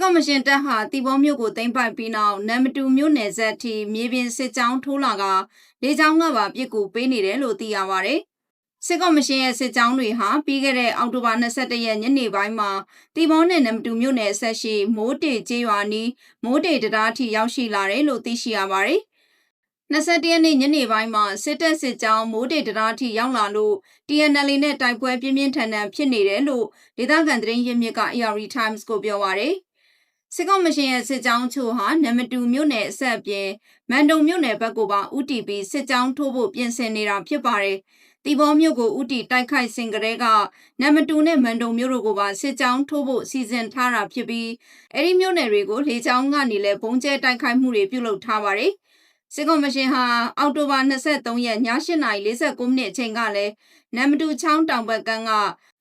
ကော်မရှင်တပ်ဟာတီဘောမြို့ကိုသိမ်းပိုက်ပြီးနောက်နမ်မတူမြို့နယ်ဆက်ထိမြေပြင်စစ်ကြောင်းထိုးလာကလေကြောင်းကပါပြစ်ကူပေးနေတယ်လို့သိရပါဗျ။စစ်ကော်မရှင်ရဲ့စစ်ကြောင်းတွေဟာပြီးခဲ့တဲ့အောက်တိုဘာ22ရက်ညနေပိုင်းမှာတီဘောနဲ့နမ်မတူမြို့နယ်ဆက်ရှိမိုးတေကျေးရွာနီးမိုးတေတရားထိရောက်ရှိလာတယ်လို့သိရှိရပါတယ်။21ရက်နေ့ညနေပိုင်းမှာစစ်တပ်စစ်ကြောင်းမိုးတေတရားထိရောက်လာလို့ TNL နဲ့တိုက်ပွဲပြင်းပြင်းထန်ထန်ဖြစ်နေတယ်လို့ဒေသခံသတင်းရင်းမြစ်က AR Times ကိုပြောပါရယ် စစ်ကောင်မရှင်ရဲ့စစ်ကြောင်းချို့ဟာနမတူမြို့နယ်အဆက်အပြင်မန်တုံမြို့နယ်ဘက်ကိုပါဥတီပြီးစစ်ကြောင်းထိုးဖို့ပြင်ဆင်နေတာဖြစ်ပါတယ်။တီဘောမြို့ကိုဥတီတိုက်ခိုက်စဉ်ကတည်းကနမတူနဲ့မန်တုံမြို့တို့ကိုပါစစ်ကြောင်းထိုးဖို့စီစဉ်ထားတာဖြစ်ပြီးအဲဒီမြို့နယ်တွေကိုလေကြောင်းကနေလည်းဘုံကျဲတိုက်ခိုက်မှုတွေပြုလုပ်ထားပါတယ်။ စစ်ကော်မရှင်ဟာအောက်တိုဘာ23ရက်ည8:49မိနစ်အချိန်ကလည်းနမ်မတူချောင်းတောင်ဘက်ကန်းက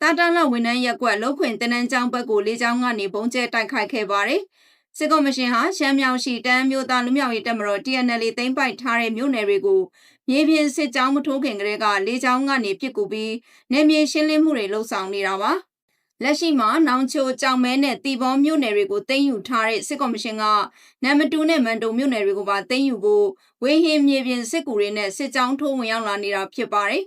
တာတန်လဝန်ထမ်းရက်ကွက်လုံခွင်တနန်းကျောင်းဘက်ကိုလေကြောင်းကနေပုံကျဲတိုက်ခိုက်ခဲ့ပါတယ်။စစ်ကော်မရှင်ဟာရှမ်းမြောင်ရှိတန်းမျိုးသားလူမျိုးရေးတပ်မတော် TNL သိမ်းပိုက်ထားတဲ့မြို့နယ်တွေကိုမြေပြင်စစ်ကြောင်းမထိုးခင်ကတည်းကလေကြောင်းကနေပစ်ကူပြီးနေမြေရှင်းလင်းမှုတွေလှုပ်ဆောင်နေတာပါ။ လက်ရှိမှာနောင်ချိုကြောင်မဲနဲ့တီဘောမြို့နယ်တွေကိုသိမ်းယူထားတဲ့စစ်ကော်မရှင်ကနံမတူနဲ့မန်တုံမြို့နယ်တွေကိုပါသိမ်းယူဖို့ဝေဟင်မြေပြင်စစ်ကူတွေနဲ့စစ်ကြောင်းထိုးဝင်ရောက်လာနေတာဖြစ်ပါတယ်